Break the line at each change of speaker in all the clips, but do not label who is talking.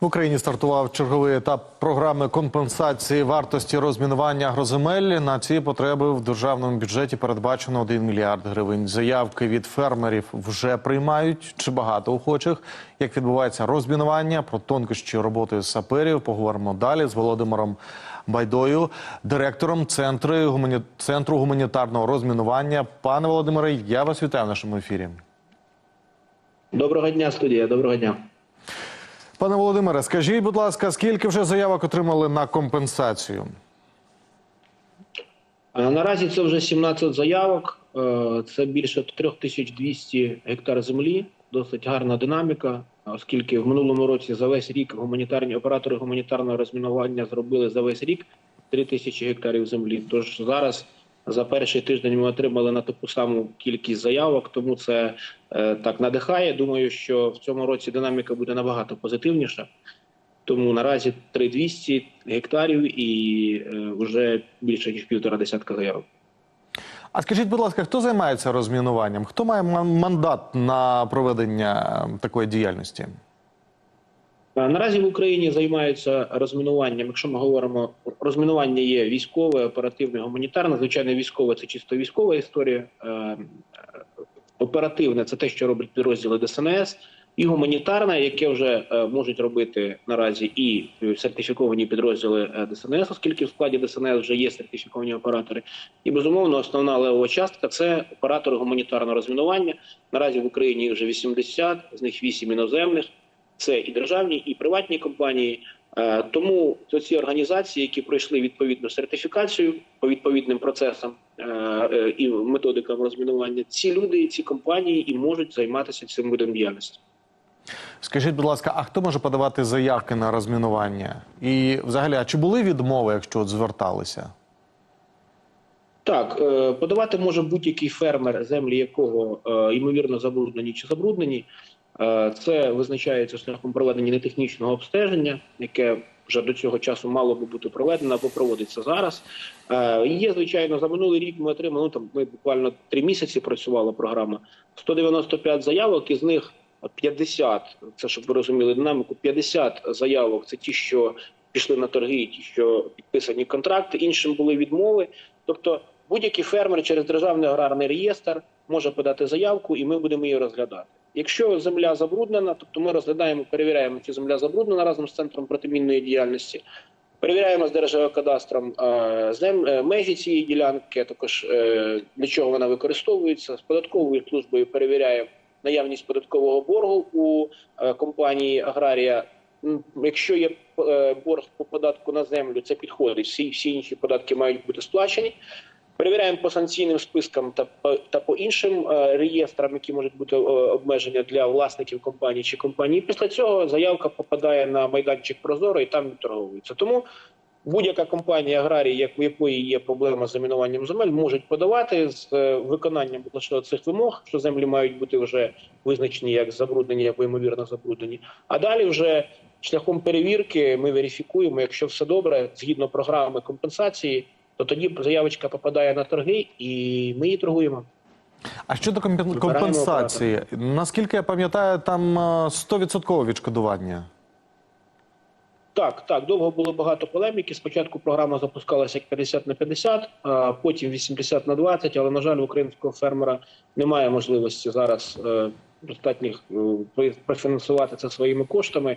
В Україні стартував черговий етап програми компенсації вартості розмінування агроземель. На ці потреби в державному бюджеті передбачено 1 мільярд гривень. Заявки від фермерів вже приймають. Чи багато охочих? Як відбувається розмінування? Про тонкощі роботи саперів поговоримо далі з Володимиром Байдою, директором центру, центру гуманітарного розмінування. Пане Володимире, я вас вітаю в нашому ефірі.
Доброго дня, студія. Доброго дня.
Пане Володимире, скажіть, будь ласка, скільки вже заявок отримали на компенсацію?
Наразі це вже 17 заявок. Е, Це більше 3200 гектар землі. Досить гарна динаміка, оскільки в минулому році за весь рік гуманітарні оператори гуманітарного розмінування зробили за весь рік 3000 гектарів землі. Тож зараз за перший тиждень ми отримали на таку саму кількість заявок, тому це е, так надихає. Думаю, що в цьому році динаміка буде набагато позитивніша. Тому наразі 3200 гектарів і е, вже більше ніж півтора десятка заявок.
А скажіть, будь ласка, хто займається розмінуванням? Хто має мандат на проведення е, такої діяльності?
Наразі в Україні займаються розмінуванням. Якщо ми говоримо, розмінування є військове, оперативне, гуманітарне. Звичайно, військове це чисто військова історія. Е, Оперативне це те, що роблять підрозділи ДСНС, і гуманітарне, яке вже е, можуть робити наразі і сертифіковані підрозділи е, ДСНС, оскільки в складі ДСНС вже є сертифіковані оператори. І безумовно, основна левова частка це оператори гуманітарного розмінування. Наразі в Україні їх вже 80, з них 8 іноземних. Це і державні, і приватні компанії. Е, Тому ці організації, які пройшли відповідну сертифікацію по відповідним процесам е, е, і методикам розмінування, ці люди, і ці компанії і можуть займатися цим видом діяльності.
Скажіть, будь ласка, а хто може подавати заявки на розмінування? І взагалі, а чи були відмови, якщо от зверталися?
Так, подавати може будь-який фермер, землі якого ймовірно забруднені чи забруднені. Е, Це визначається шляхом проведення нетехнічного обстеження, яке вже до цього часу мало би бути проведено або проводиться зараз. Е, Є звичайно за минулий рік. Ми отримали ну, там. Ми буквально три місяці працювала програма. 195 заявок, із них 50, Це щоб ви розуміли динаміку. 50 заявок. Це ті, що пішли на торги, ті, що підписані контракти. Іншим були відмови. Тобто, будь-який фермер через державний аграрний реєстр може подати заявку, і ми будемо її розглядати. Якщо земля забруднена, тобто ми розглядаємо, перевіряємо, чи земля забруднена разом з центром протимінної діяльності. Перевіряємо з Держгеокадастром е, зем, е, межі цієї ділянки, також е, для чого вона використовується. З податковою службою перевіряємо наявність податкового боргу у е, компанії Аграрія. Якщо є е, борг по податку на землю, це підходить. Всі інші податки мають бути сплачені. Перевіряємо по санкційним спискам та по та по іншим е, реєстрам, які можуть бути е, обмеження для власників компанії чи компанії. Після цього заявка попадає на майданчик Прозоро і там відторговується. Тому будь-яка компанія аграрії, як у якої є проблема з замінуванням земель, можуть подавати з е, виконанням лише цих вимог, що землі мають бути вже визначені як забруднені або ймовірно забруднені. А далі вже шляхом перевірки ми верифікуємо, якщо все добре, згідно програми компенсації то тоді заявочка попадає на торги, і ми її торгуємо.
А щодо компенсації, наскільки я пам'ятаю, там е, 100% відшкодування.
Так, так, довго було багато полеміки. Спочатку програма запускалася як 50 на 50, а потім 80 на 20, але, на жаль, у українського фермера немає можливості зараз е, достатніх е, профінансувати це своїми коштами.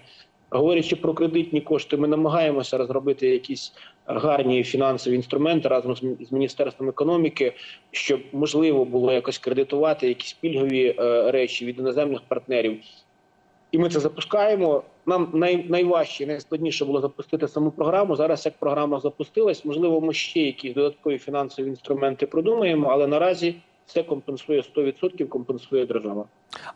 Говорячи про кредитні кошти, ми намагаємося розробити якісь гарні фінансові інструменти разом з міністерством економіки, щоб можливо було якось кредитувати якісь пільгові е, речі від іноземних партнерів. І ми це запускаємо. Нам най, найважче, найскладніше було запустити саму програму. Зараз як програма запустилась, можливо, ми ще якісь додаткові фінансові інструменти продумаємо, але наразі все компенсує 100%, компенсує держава.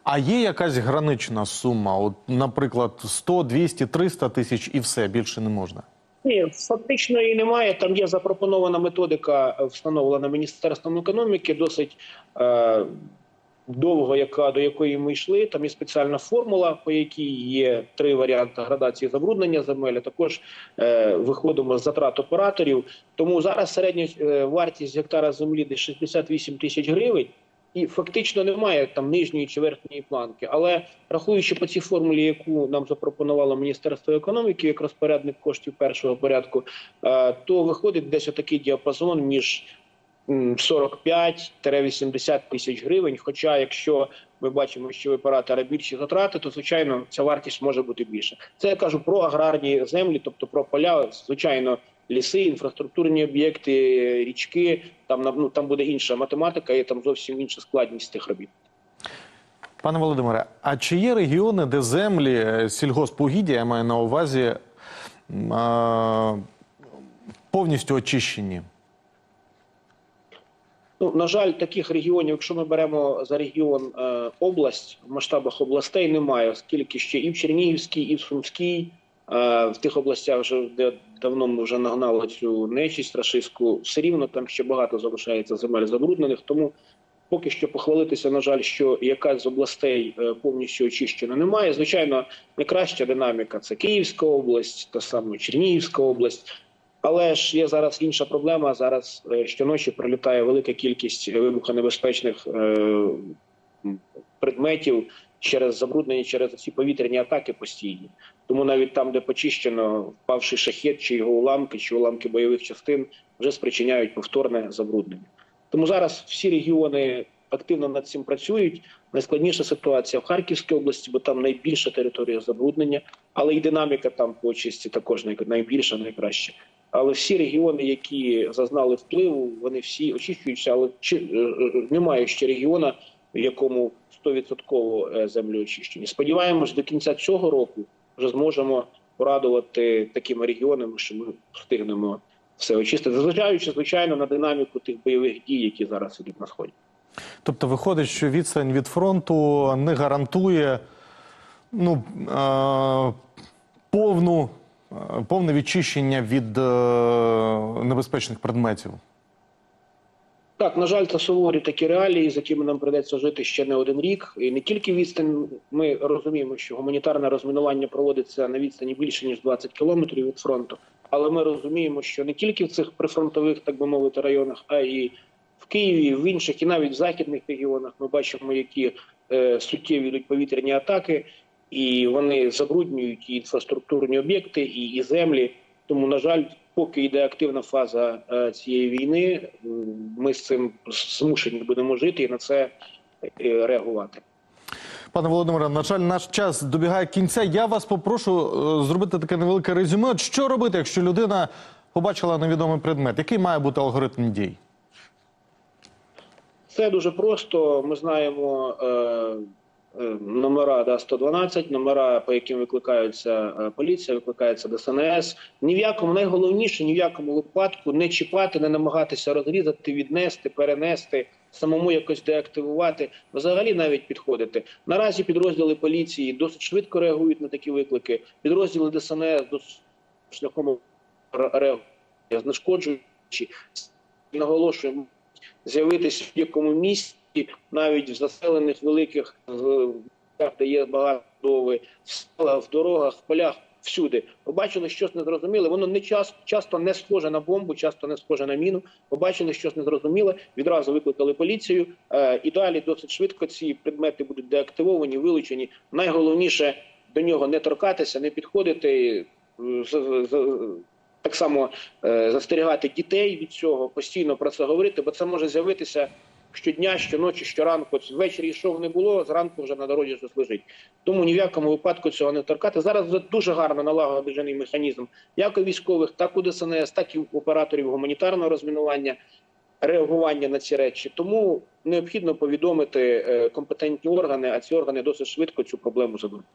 А є якась гранична сума? От, наприклад, 100, 200, 300 тисяч і все, більше не можна.
Ні, фактично її немає. Там є запропонована методика, е, встановлена міністерством економіки, досить е, довго, яка до якої ми йшли. Там є спеціальна формула, по якій є три варіанти градації забруднення земель. а Також е, виходимо з затрат операторів. Тому зараз середня е, вартість гектара землі десь 68 тисяч гривень. І фактично немає там нижньої чи верхньої планки. Але рахуючи по цій формулі, яку нам запропонувало Міністерство економіки як розпорядник коштів першого порядку, е, то виходить десь отакий діапазон між м, 45-80 тисяч гривень. Хоча, якщо ми бачимо, що в оператора більші затрати, то звичайно ця вартість може бути більша. Це я кажу про аграрні землі, тобто про поля, звичайно, ліси, інфраструктурні об'єкти, річки. Там ну, там буде інша математика, і там зовсім інша складність тих робіт.
Пане Володимире, а чи є регіони, де землі сільгоспугіддя, я маю на увазі, а, повністю очищені?
Ну, на жаль, таких регіонів, якщо ми беремо за регіон е, область, в масштабах областей немає, оскільки ще і в Чернігівській, і в Сумській, в тих областях, вже де давно ми вже нагнали цю нечість рашистську, все рівно там ще багато залишається земель забруднених. Тому поки що похвалитися, на жаль, що якась з областей е, повністю очищена немає. Звичайно, найкраща динаміка це Київська область, та саме Чернігівська область. Але ж є зараз інша проблема. Зараз е, щоночі прилітає велика кількість вибухонебезпечних е, предметів через забруднення, через ці повітряні атаки постійні. Тому навіть там, де почищено впавший шахет, чи його уламки, чи уламки бойових частин, вже спричиняють повторне забруднення. Тому зараз всі регіони активно над цим працюють. Найскладніша ситуація в Харківській області, бо там найбільша територія забруднення, але і динаміка там по очисті також найбільша, найкраща. Але всі регіони, які зазнали впливу, вони всі очищуються, але чи, е, е, немає ще регіона, в якому 100% е, землі. Сподіваємось, до кінця цього року вже зможемо порадувати такими регіонами, що ми встигнемо все очистити, зважаючи звичайно на динаміку тих бойових дій, які зараз ідуть на сході.
Тобто виходить, що відстань від фронту не гарантує ну, е, повну, е, повне відчищення від е, небезпечних предметів.
Так, на жаль, це суворі такі реалії, з якими нам придеться жити ще не один рік. І не тільки відстань. Ми розуміємо, що гуманітарне розмінування проводиться на відстані більше ніж 20 кілометрів від фронту. Але ми розуміємо, що не тільки в цих прифронтових, так би мовити, районах, а і в Києві, в інших, і навіть в західних регіонах ми бачимо, які е, суттєві йдуть повітряні атаки, і вони забруднюють і інфраструктурні об'єкти, і, і землі. Тому, на жаль, поки йде активна фаза е, цієї війни, ми з цим змушені будемо жити і на це е, реагувати.
Пане Володимире, на жаль, наш час добігає кінця. Я вас попрошу е, зробити таке невелике резюме. От Що робити, якщо людина побачила невідомий предмет? Який має бути алгоритм дій?
Це дуже просто. Ми знаємо е, номера да, 112, номера, по яким викликаються е, поліція, викликається ДСНС. Ні в якому найголовніше, ні в якому випадку не чіпати, не намагатися розрізати, віднести, перенести, самому якось деактивувати, взагалі навіть підходити. Наразі підрозділи поліції досить швидко реагують на такі виклики. Підрозділи ДСНС досить шляхом реагують, знешкоджуючи. Наголошуємо з'явитися в якому місті, навіть в заселених великих е, де є багато будови, в в дорогах, в полях, всюди. Побачили щось незрозуміле. Воно не час, часто не схоже на бомбу, часто не схоже на міну. Побачили щось незрозуміле, відразу викликали поліцію. Е, і далі досить швидко ці предмети будуть деактивовані, вилучені. Найголовніше до нього не торкатися, не підходити. е, з- з- так само е, застерігати дітей від цього, постійно про це говорити, бо це може з'явитися щодня, щоночі, щоранку. Ввечері йшов не було, зранку вже на дорозі щось лежить. Тому ні в якому випадку цього не торкати. Зараз вже дуже гарно налагоджений механізм, як у військових, так у ДСНС, так і у операторів гуманітарного розмінування. Реагування на ці речі, тому необхідно повідомити е, компетентні органи, а ці органи досить швидко цю проблему заберуть.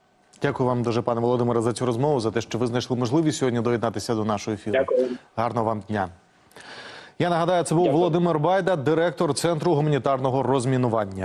Дякую вам дуже, пане Володимире, за цю розмову, за те, що ви знайшли можливість сьогодні доєднатися до нашого ефіру.
Дякую.
Гарного вам дня. Я нагадаю, це був
Дякую.
Володимир Байда, директор Центру гуманітарного розмінування.